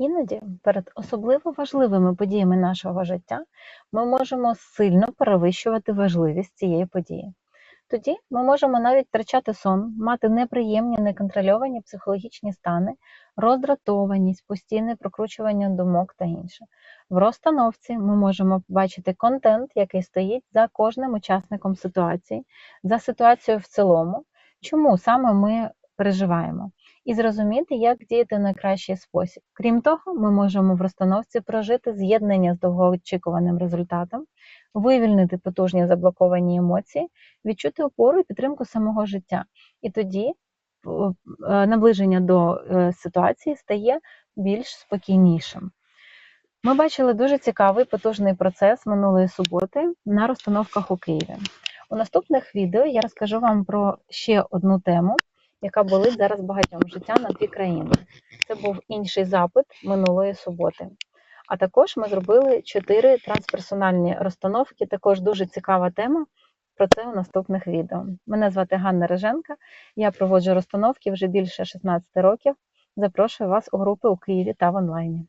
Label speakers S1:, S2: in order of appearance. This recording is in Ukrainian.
S1: Іноді перед особливо важливими подіями нашого життя ми можемо сильно перевищувати важливість цієї події. Тоді ми можемо навіть втрачати сон, мати неприємні, неконтрольовані психологічні стани, роздратованість, постійне прокручування думок та інше. В розстановці ми можемо побачити контент, який стоїть за кожним учасником ситуації, за ситуацією в цілому, чому саме ми переживаємо, і зрозуміти, як діяти в найкращий спосіб. Крім того, ми можемо в розстановці прожити з'єднання з довгоочікуваним результатом, вивільнити потужні заблоковані емоції, відчути опору і підтримку самого життя. І тоді е, наближення до е, ситуації стає більш спокійнішим. Ми бачили дуже цікавий потужний процес минулої суботи на розстановках у Києві. У наступних відео я розкажу вам про ще одну тему, яка болить зараз багатьом життя на дві країни. Це був інший запит минулої суботи. А також ми зробили чотири трансперсональні розстановки. Також дуже цікава тема. Про це у наступних відео. Мене звати Ганна Реженка. Я проводжу розстановки вже більше 16 років. Запрошую вас у групи у Києві та в онлайні.